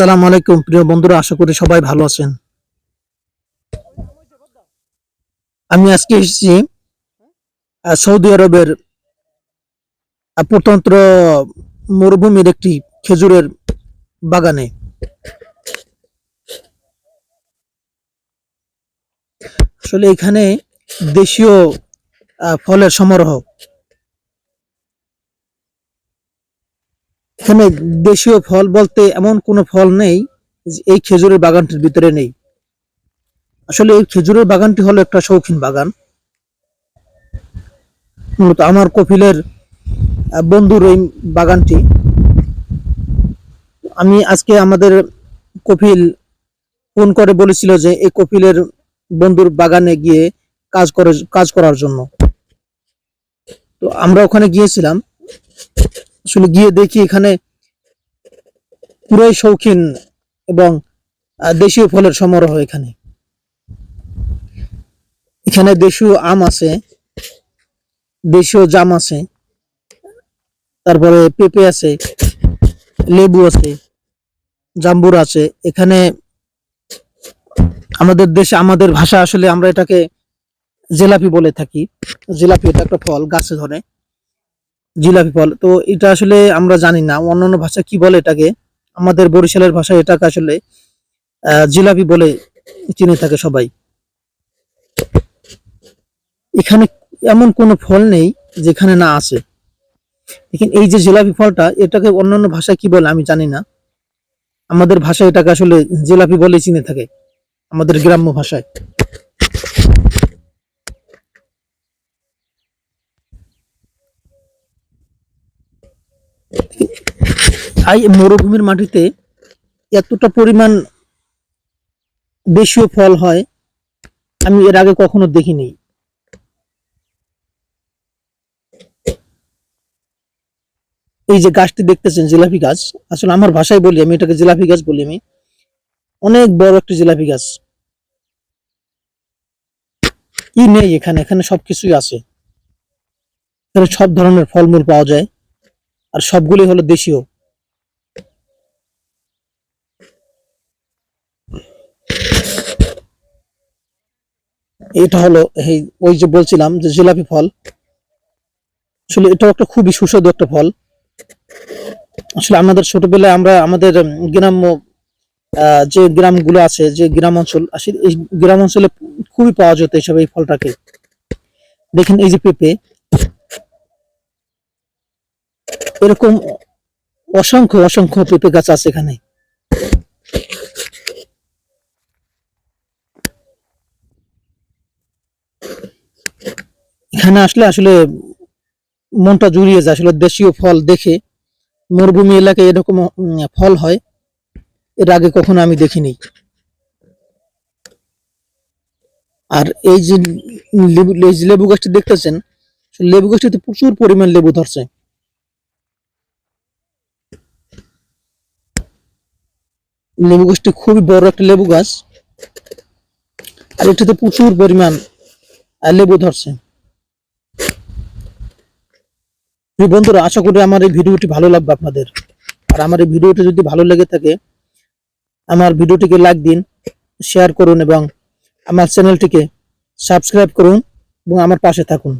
আসসালামু আলাইকুম, প্রিয় বন্ধুরা, আশা করি সবাই ভালো আছেন। আমি আজকে এসেছি সৌদি আরবের প্রতন্ত্র মরুভূমির একটি খেজুরের বাগানে। আসলে এখানে দেশীয় ফলের সমারোহ। এখানে দেশীয় ফল বলতে এমন কোনো ফল নেই এই খেজুরের বাগানটির ভিতরে নেই। আসলে এই খেজুরের বাগানটি হলো একটা শৌখিন বাগান। মূলত আমার কপিলের বন্ধুর এই বাগানটি। আমি আজকে আমাদের কপিল ফোন করে বলেছিল যে এই কপিলের বন্ধুর বাগানে গিয়ে কাজ করে, কাজ করার জন্য। তো আমরা ওখানে গিয়েছিলাম। আসলে গিয়ে দেখি এখানে পুরোই শৌখিন এবং দেশীয় ফলের সমারোহ এখানে। এখানে দেশীয় আম আছে, দেশীয় জাম আছে, তারপরে পেঁপে আছে, লেবু আছে, জাম্বুর আছে। এখানে আমাদের দেশে, আমাদের ভাষা আসলে আমরা এটাকে জেলাপি বলে থাকি। জিলাপি এটা একটা ফল, গাছে ধরে। জিলাপি ফল। তো এটা আসলে আমরা জানি না। অন্যান্য ভাষা কি বলে এটাকে? আমাদের বরিশালের ভাষায় এটাকে আসলে জিলাপি বলে চিনে থাকে সবাই। এখানে এমন কোনো ফল নেই যেখানে না আছে। দেখেন এই যে জিলাপি ফলটা, এটাকে অন্যান্য ভাষায় কি বলে আমি জানি না। আমাদের ভাষায় এটাকে আসলে জিলাপি বলে চিনে থাকে। আমাদের গ্রাম্য ভাষায়। এই মরুভূমির মাটিতে এতটা পরিমাণ দেশীয় ফল হয়, আমি এর আগে কখনো দেখিনি। এই যে গাছটি দেখতেছেন, জিলাপি গাছ। আসলে আমার ভাষায় বলি, আমি এটাকে জিলাপি গাছ বলি আমি। অনেক বড় একটা জিলাপি গাছ। কি নেই এখানে এখানে সবকিছুই আছে। এখানে সব ধরনের ফলমূল পাওয়া যায়। আর সবগুলি হলো দেশীয়। এটা হলো, এই ওই যে বলছিলাম যে জিলাপি ফল। আসলে এটাও একটা খুবই সুস্বাদু একটা ফল। আসলে আমাদের ছোটবেলায় আমরা আমাদের গ্রাম্য যে গ্রামগুলো আছে, যে গ্রাম অঞ্চল, আসলে এই গ্রাম অঞ্চলে খুবই পাওয়া যেত এইসব এই ফলটাকে। দেখেন এই যে পেঁপে এরকম অসংখ্য অসংখ্য পেঁপে গাছ আছে এখানে। এখানে আসলে আসলে মনটা জুড়িয়ে যায়, আসলে দেশীয় ফল দেখে। মরুভূমি এলাকায় এরকম ফল হয়। এর আগে কখনো আমি দেখিনি। আর এই যে লেবু লেবু গাছটি দেখতেছেন, লেবু গাছটিতে প্রচুর পরিমাণ লেবু ধরছে। লেবু গাছটি খুবই বড় একটা লেবু গাছ। আর এটাতে প্রচুর পরিমাণ লেবু ধরছে। বন্ধুরা, আশা করি আমার এই ভিডিওটি ভালো লাগবে আপনাদের। আর আমার এই ভিডিওটি যদি ভালো লেগে থাকে, আমার ভিডিওটিকে লাইক দিন, শেয়ার করুন এবং আমার চ্যানেলটিকে সাবস্ক্রাইব করুন এবং আমার পাশে থাকুন।